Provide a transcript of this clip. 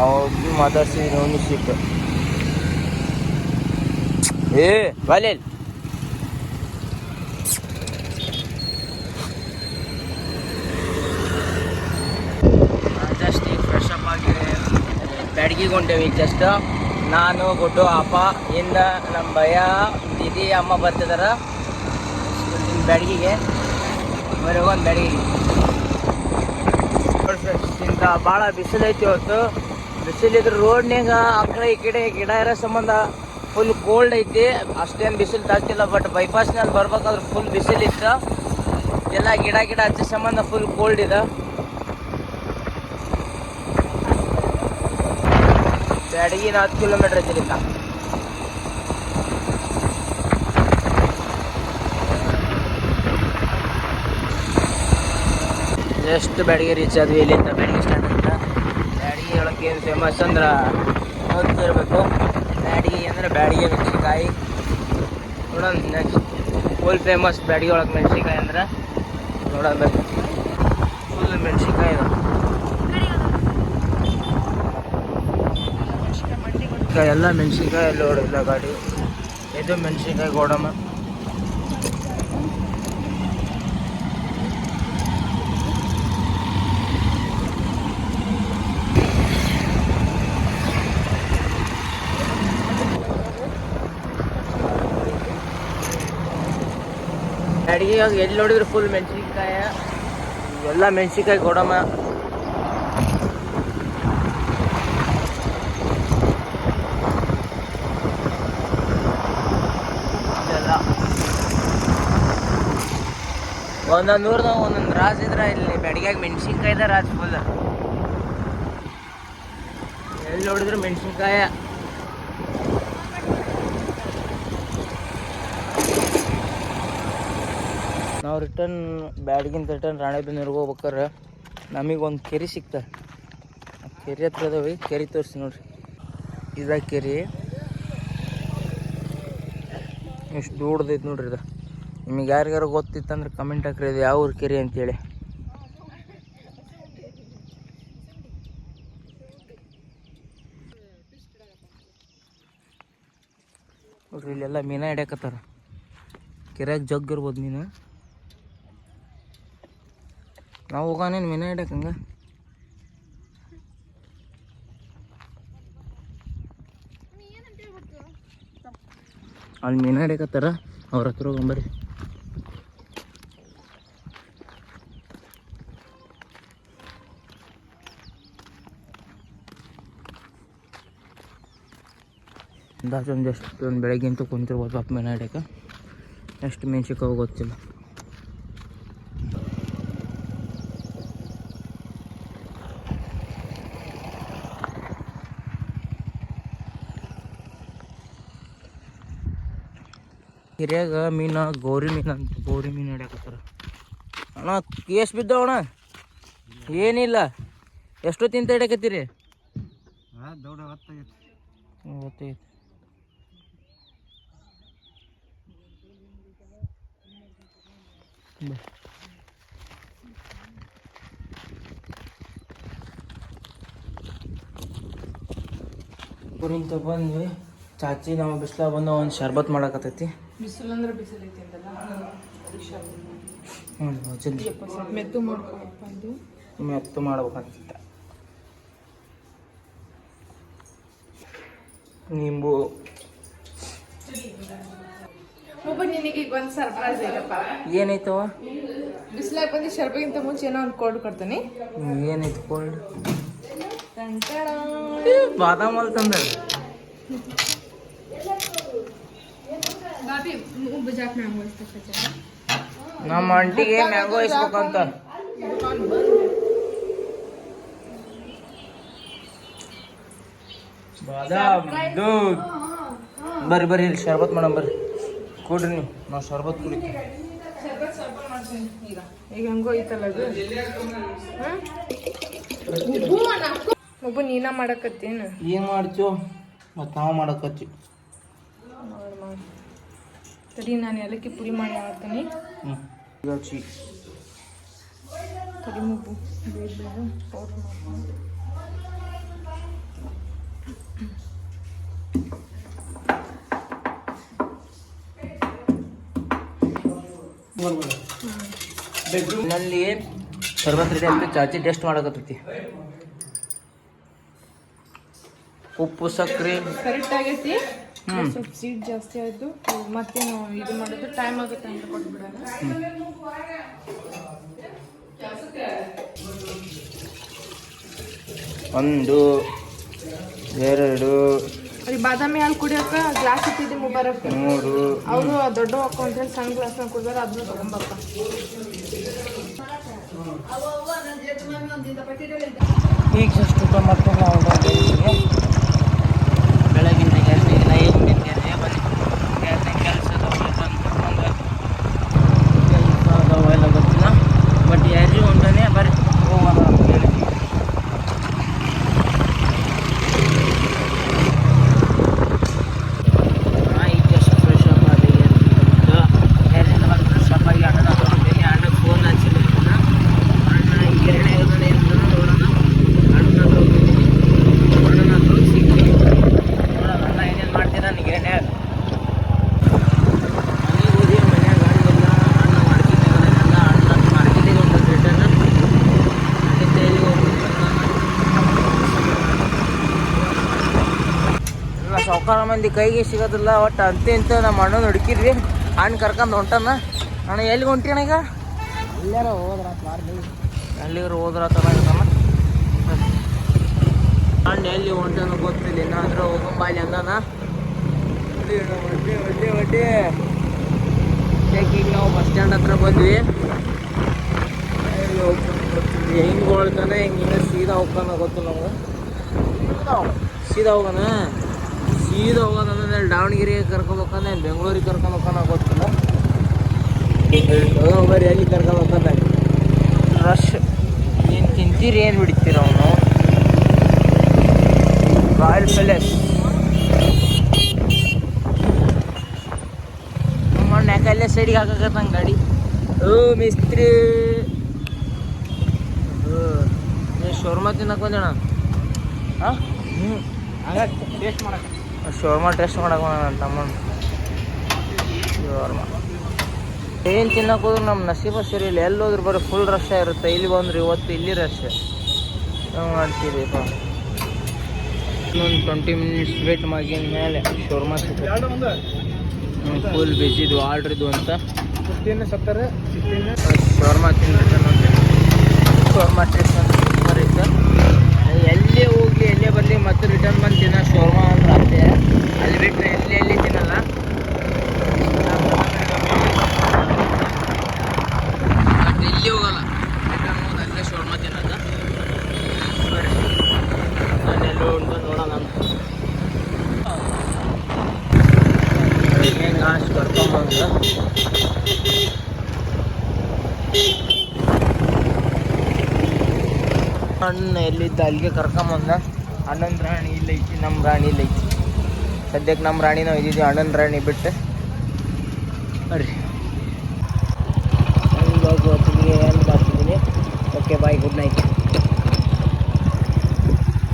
ಅವ್ರು ಮಾತಾಡ್ಸಿ ನೋಡಿ ಸಿಕ್ಕ ಏ ವಾಲೇಲ್ ಜಸ್ಟ್ ಈಗ ಫ್ರೆಶ್ ಅಪ್ ಆಗಿ ಬ್ಯಾಡ್ಗಿಗೆ ಹೊಂಟೇವಿ ಈಗ ಜಸ್ಟ್ ನಾನು ಗುಡ್ಡು ಅಪ್ಪ ಇಂದ ನಮ್ಮ ಭಯ ದೀದಿ ಅಮ್ಮ ಬರ್ತಿದಾರ. ಬ್ಯಾಡ್ಗಿಗೆ. ಬರೀ ಒಂದು ಬ್ಯಾಡ್ಗಿಗೆ. ಭಾಳ ಬಿಸಿಲು ಐತಿ ಇವತ್ತು. ಬಿಸಿಲಿದ್ರೆ ರೋಡ್ನ್ಯಾಗ ಆ ಕಡೆ ಈ ಕಡೆ ಗಿಡ ಇರೋ ಸಂಬಂಧ ಫುಲ್ ಕೋಲ್ಡ್ ಐತಿ. ಅಷ್ಟೇನು ಬಿಸಿಲು ತಾಗ್ತಿಲ್ಲ ಬಟ್ ಬೈಪಾಸ್ನಲ್ಲಿ ಬರ್ಬೇಕಾದ್ರೆ ಫುಲ್ ಬಿಸಿಲಿತ್ತು ಎಲ್ಲ ಗಿಡ ಗಿಡ ಹಚ್ಚ ಸಂಬಂಧ ಫುಲ್ ಕೋಲ್ಡ್ ಇದೆ. ಬ್ಯಾಡಗಿನ ಹತ್ತು ಕಿಲೋಮೀಟರ್ ಐತಿ ಇಲ್ಲಿಂದ ಎಷ್ಟು ಬ್ಯಾಡಗಿ ರೀಚ್ ಆದ್ವಿ, ಇಲ್ಲಿಂದ ಬ್ಯಾಡಗಿ ಏನು ಫೇಮಸ್ ಅಂದ್ರೆ ಇರಬೇಕು. ಬ್ಯಾಡಗಿ ಅಂದ್ರೆ ಬ್ಯಾಡಗಿ ಮೆಣಸಿನ್ಕಾಯಿ. ನೋಡೋಣ ನೆಕ್ಸ್ಟ್ ಫುಲ್ ಫೇಮಸ್ ಬ್ಯಾಡಗಿ ಒಳಗೆ ಮೆಣಸಿನ್ಕಾಯಿ ಅಂದ್ರೆ ನೋಡಬೇಕು ಫುಲ್ ಮೆಣಸಿನ್ಕಾಯಿ ಎಲ್ಲ ಮೆಣಸಿನ್ಕಾಯಿ ಎಲ್ಲ ಗಾಡಿ. ಇದು ಮೆಣಸಿನ್ಕಾಯಿ ಗೋಡಮ್ಮ ಅಡಿಗೆ ಎಲ್ಲಿ ನೋಡಿದ್ರು ಫುಲ್ ಮೆಣಸಿನ್ಕಾಯ. ಎಲ್ಲ ಮೆಣಸಿನ್ಕಾಯಿ ಇದೆಲ್ಲ. ಒಂದೊಂದು ಊರ್ದಾಗ ಒಂದೊಂದು ರಾಜ್ ಇದ್ರ ಇಲ್ಲಿ ಬೆಳಗ್ಯಾಗ ಮೆಣಸಿನ್ಕಾಯ್ದ ರಾಜ್ ಫುಲ್ ಎಲ್ಲಿ ನೋಡಿದ್ರು ಮೆಣಸಿನ್ಕಾಯ. ನಾವು ರಿಟರ್ನ್ ಬ್ಯಾಡ್ಗಿಂತ ರಿಟರ್ನ್ ರಾಣೆಬೆನ್ನೂರಿಗೆ ಹೋಗ್ಬೇಕಾರೆ ನಮಗೆ ಒಂದು ಕೆರೆ ಸಿಗ್ತಾರೆ ಕೆರೆ ಹತ್ರ ಅದಾವೆ, ಕೆರೆ ತೋರಿಸಿ ನೋಡ್ರಿ. ಇದ ಕೆರೆ. ಎಷ್ಟು ದೂಡ್ದೈತೆ ನೋಡ್ರಿ ಇದು. ನಿಮಗೆ ಯಾರಿಗಾರು ಗೊತ್ತಿತ್ತಂದ್ರೆ ಕಮೆಂಟ್ ಹಾಕ್ರಿ, ಇದು ಯಾವ ಊರು ಕೆರೆ ಅಂತೇಳಿ. ನೋಡ್ರಿ ಇಲ್ಲೆಲ್ಲ ಮೀನ ಹಿಡ್ಯಾಕತ್ತಾರ. ಕೆರೆಯಾಗ ಜಗ್ ಇರ್ಬೋದು ಮೀನು. ನಾವು ಹೋಗಾನೇನು ಮೀನ ಹಿಡ್ಯಾಕ ಹಂಗ? ಅಲ್ಲಿ ಮೀನ ಹಿಡಿಯಕತ್ತಾರ? ಅವ್ರ ಹತ್ರ ಹೋಗಂಬರ್ರಿ ಅಂದಾಜು ಒಂದು ಎಷ್ಟು ಒಂದು ಬೆಳಗ್ಗಿಂತ ಕುಂತಿರ್ಬೋದು ಪಾಪ ಮೀನ ಹಿಡ್ಯಾಕ ಎಷ್ಟು ಮೆಣ್ಸಿಕಾವು ಗೊತ್ತಿಲ್ಲ. ಹಿರಿಯಾಗ ಮೀನು ಗೌರಿ ಮೀನು ಅಂತ ಗೌರಿ ಮೀನು ಹಿಡಿಯಕತ್ತಾರ. ಅಣ್ಣ ಎಷ್ಟು ಬಿದ್ದಾವ ಅಣ್ಣ ಏನಿಲ್ಲ ಎಷ್ಟೊತ್ತಿಂತ ಹಿಡಿಯಾಕತ್ತೀರಿ. ಊರಿಂದ ಬಂದ್ವಿ. ಚಾಚಿ ನಾವು ಬಿಸ್ಲಾಗ ಬಂದು ಒಂದು ಶರ್ಬತ್ ಮಾಡಕತ್ತೈತಿ. ಬಿಸಿಲು ಅಂದ್ರೆ ಬಿಸಿಲು ಐತಿ ಅಂತಲ್ಲ? ಹ್ಞೂ ಜಲ್ದಿ ಮೆತ್ತು ಮಾಡ್ಕೊಳಪ್ಪ ಇದು ಮೆತ್ತು ಮಾಡ್ಬೇಕಂತ ನಿಂಬು. ಒಬ್ಬ ನಿನಗೆ ಈಗ ಒಂದು ಸರ್ಪ್ರೈಸ್ ಐತಪ್ಪ. ಏನೈತವ ಬಿಸಿಲಾಗ ಬಂದು ಶರ್ಬಗಿಂತ ಮುಂಚೆ ಏನೋ ಒಂದು ಕೋಡ್ ಕೊಡ್ತೀನಿ. ಏನಾಯ್ತು ಕೋಲ್ಡ್ ಬಾದಾಮಲ್ಲಿ ತಂದ ಬಾಬಿ ಮ್ಯಾಂಗೋ ನಮ್ಮ ಅಂಟಿಗೆ ಮ್ಯಾಂಗೋ ಇಸ್ಬೇಕಂತ ಬಾದಾಮ್ ದೂದ್. ಬರ್ರಿ ಬರ್ರಿ ಇಲ್ಲಿ ಶರ್ಬತ್ ಮಾಡಮ್ ಬರ್ರಿ. ಕೊಡ್ರಿ ನೀವು ನಾವು ಶರ್ಬತ್ ಕುಡಿತೀವಿ ಈಗ ಹಂಗೋ ಐತಲ್ಲ. ಒಬ್ಬ ನೀನ ಮಾಡಕತ್ತೇನು? ಏನು ಮಾಡ್ತೀವೋ ಮತ್ತು ನಾವು ಮಾಡಕತ್ತೀವಿ. ಸರಿ ನಾನು ಏಲಕ್ಕಿ ಪುಡಿ ಮಾಡಿ ಹಾಕ್ತೀನಿ ಕರಿ ಮುಬ್ಬು ಬೇಗ ಬೇಗ ಪೌಡ್ರ್ ಮಾಡ್ಕೊಂಡು. ನಲ್ಲಿ ಸರ್ಬತ್ ರೆಡಿ ಅಂತ ಚಾಚಿ ಟೇಸ್ಟ್ ಮಾಡಕತ್ತೈತಿ. ಉಪ್ಪು ಸಕ್ಕರೆ. ಕರೆಕ್ಟ್ ಆಗೈತಿ. ಸ್ವಲ್ಪ ಸೀಟ್ ಜಾಸ್ತಿ ಆಯಿತು. ಮತ್ತೆ ಇದು ಮಾಡೋದು ಟೈಮ್ ಆಗುತ್ತೆ ಅಂತ ಕೊಟ್ಬಿಡೋಣ. ಒಂದು ಎರಡು ಅಲ್ಲಿ ಬಾದಾಮಿ ಹಾಲು ಕುಡಿಯೋಕ ಗ್ಲಾಸ್ ಇಟ್ಟಿದ್ದೆ ಮುಬಾರಕ್. ಮೂರು. ಅವರು ದೊಡ್ಡ ಹಾಕೋ ಅಂತ ಹೇಳಿ ಸಣ್ಣ ಗ್ಲಾಸ್ನಾಗ ಕುಡಿದ್ರೆ ಅದನ್ನ ತಗೊಂಬಪ್ಪ. ಈಗ ಊಟ ಮಾಡ್ಕೊಂಡು ನಾವು ಹೊರಟಿದ್ದೀವಿ. ಬೆಳಗಿನ ಕೆಲಸ ಇಲ್ಲ ಏನು ನಿಂತಿದೆ ಬನ್ನಿ ಕೆಲಸದ ಎಲ್ಲ ಗೊತ್ತಿಲ್ಲ ಬಟ್ ಯಾರಿಗೂ ಉಂಟಾನೆ ಬರ್ರಿ ಹೋಗೋಣ ಅಂತ ಹೇಳಿ ನಾ ಈಗ ಜಸ್ಟ್ ಫ್ರೆಶ್ ಅಪ್ ಆಗಿ ಯಾರಿಂದ ಬಂದು ಫ್ರೆಶ್ ಅಪ್ ಆಗಿ ಅಣ್ಣ ಹೋಗ್ತೀನಿ ಅಣ್ಣ ಫೋನ್ ಹಚ್ಚಿಲ್ಲ ಅಣ್ಣ ಎರಡನೇ ಇರೋದನ್ನ ಏನು ನೋಡೋಣ ಅಣ್ಣನ ಹತ್ರ ಹೋಗಿದ್ದೀನಿ ಅಣ್ಣನ ಹತ್ರ ಹೋಗಿ ಸಿಗ್ತೀನಿ ನೋಡೋಣ ಅಣ್ಣ ಏನೇನು ಮಾಡ್ತೀರ ನನಗೆ ಏನೇ ಮನೆಗೆ ಹೋಗಿ ಮನ್ಯಾಗ ಗಾಡಿ ಇಲ್ಲ ಅಣ್ಣ ಮಾರ್ಕೆಟಿಂಗ್ ಅಣ್ಣ ಮಾರ್ಕೆಟಿಗೆ ಹೊಂಟದ್ದು ರಿಟರ್ನ್ ಅಲ್ಲಿಂದ ಎಲ್ಲಿ ಹೋಗ್ಬೇಕು ಎಲ್ಲ ಸಾವುಕಾರ ಮಂದಿ ಕೈಗೆ ಸಿಗೋದಿಲ್ಲ ಒಟ್ಟು ಅಂತೆ ಇಂತ ನಮ್ಮ ಅಣ್ಣನ ಹುಡುಕಿದ್ವಿ. ಅಣ್ಣ ಕರ್ಕೊಂಡು ಹೊಂಟನ. ಅಣ್ಣ ಎಲ್ಲಿ ಹೊಂಟಿಣ್ಣ ಈಗ? ಎಲ್ಲಾರ ಹೋದ್ರ ಎಲ್ಲಿಗಾರ ಹೋದ್ರ ತಮ್ಮ? ಅಣ್ಣ ಎಲ್ಲಿ ಹೊಂಟನ ಗೊತ್ತಿಲ್ಲ ಏನಾದ್ರೂ ಹೋಗಂಬ ಅಲ್ಲಿ ಅಂದಾನ? ಒಡ್ಡೆ ಒಡ್ಡೆ ಒಡ್ಡೆ ಈಗ ನಾವು ಬಸ್ ಸ್ಟ್ಯಾಂಡ್ ಹತ್ರ ಬಂದ್ವಿ. ಹೆಂಗೆ ಹೋಗ್ತಾನೆ ಹೆಂಗೆ ಸೀದಾ ಹೋಗ್ತಾನ ಗೊತ್ತಿಲ್ಲ ನಮ್ಗೆ ಸೀದಾ ಹೋಗೋಣ ಸೀದಾ ಹೋಗೋದಂದ್ರೆ ದಾವಣಗೆರೆಗೆ ಕರ್ಕೊಬೇಕಂದ್ರೆ ಬೆಂಗಳೂರಿಗೆ ಕರ್ಕೊಬೇಕನ್ನೋ ಗೊತ್ತಿಲ್ಲ. ಬರೀ ಎಲ್ಲಿ ಕರ್ಕೊಬೇಕಂದ ರಶ್ ಏನು ತಿಂತೀರಿ ಏನು ಬಿಡ್ತೀರ ಅವನು? ರಾಯಲ್ ಪ್ಯಾಲೇಸ್ ಅಲ್ಲೇ ಸೈಡಿಗೆ ಹಾಕಕತ್ತಂಗೆ ಗಾಡಿ? ಓ ಮಿಸ್ತ್ರಿ. ಶೋರ್ಮಾ ತಿನ್ನಕ್ಕೆ ಬಂದೇಣ ಹಾಂ? ಹ್ಞೂ ಟೇಸ್ಟ್ ಮಾಡಕ್ಕೆ ಶೋರ್ಮಾ ಟೇಸ್ಟ್ ಮಾಡಕ್ಕೆ ಬಂದ ನನ್ನ ತಮ್ಮನ. ಶೋರ್ಮಾ. ಏನು ತಿನ್ನಕ್ಕೆ ಹೋದ್ರೆ ನಮ್ಮ ನಸೀಬ ಸರಿ ಇಲ್ಲ. ಎಲ್ಲಿ ಹೋದ್ರೆ ಬರೀ ಫುಲ್ ರಶ್ ಇರುತ್ತೆ. ಇಲ್ಲಿ ಬಂದ್ರೆ ಇವತ್ತು ಇಲ್ಲಿ ರಶ್ ಹೆಂಗೆ ಮಾಡ್ತೀರಿ ಇನ್ನೊಂದು ಟ್ವೆಂಟಿ ಮಿನಿಟ್ಸ್ ವೇಟ್ ಮಾಡಿದ ಮೇಲೆ ಶೋರ್ಮಾ ಸಿಗುತ್ತೆ ಫುಲ್ ಬಿಸಿದು ಆರ್ಡ್ರ್ ಇದು ಅಂತ. ಶೋರ್ಮಾ ತಿಂದ್ಬಿಟ್ಟು ನೋಡಿ ಶೋರ್ಮಾ ಟೇಸ್ಟ್ ಸೂಪರ್ ಇತ್ತು ಎಲ್ಲೇ ಹೋಗಿ ಎಲ್ಲೇ ಬರಲಿ ಮತ್ತೆ ರಿಟರ್ನ್ ಬಂದು ತಿನ್ನೋ ಶೋರ್ಮಾ ಅಂದ್ರೆ ಅಂತೆ ಅಲ್ಲಿ ಬಿಟ್ಟರೆ ಎಲ್ಲಿ ಎಲ್ಲಿ ತಿನ್ನಲ್ಲ ಬಟ್ ಎಲ್ಲಿ ಹೋಗಲ್ಲ ರಿಟರ್ನ್ ಹೋಗಿ ಅಲ್ಲೇ ಶೋರ್ಮಾ ತಿನ್ನೋದು ನಾನು ನಾನೆಲ್ಲೋ ಉಂಟು ನೋಡೋಣ ಅಂತ. ಹೆಂಗೆ ಕರ್ಕೊಂಡು ಕರ್ಕೊಂಬಂದು ಅಣ್ಣ ಎಲ್ಲಿದ್ದ? ಅಲ್ಲಿಗೆ ಕರ್ಕೊಂಬಂದ ಅಣ್ಣನ ರಾಣಿ ಇಲ್ಲೈತಿ ನಮ್ಮ ರಾಣಿ ಇಲ್ಲೈತಿ ಸದ್ಯಕ್ಕೆ ನಮ್ಮ ರಾಣಿ ನಾವು ಇದ್ದೀವಿ ಅಣ್ಣನ ರಾಣಿ ಬಿಟ್ಟು. ಬರ್ರಿ. ಏನು ಬರ್ತಿದ್ದೀನಿ ಓಕೆ ಬಾಯ್ ಗುಡ್ ನೈಟ್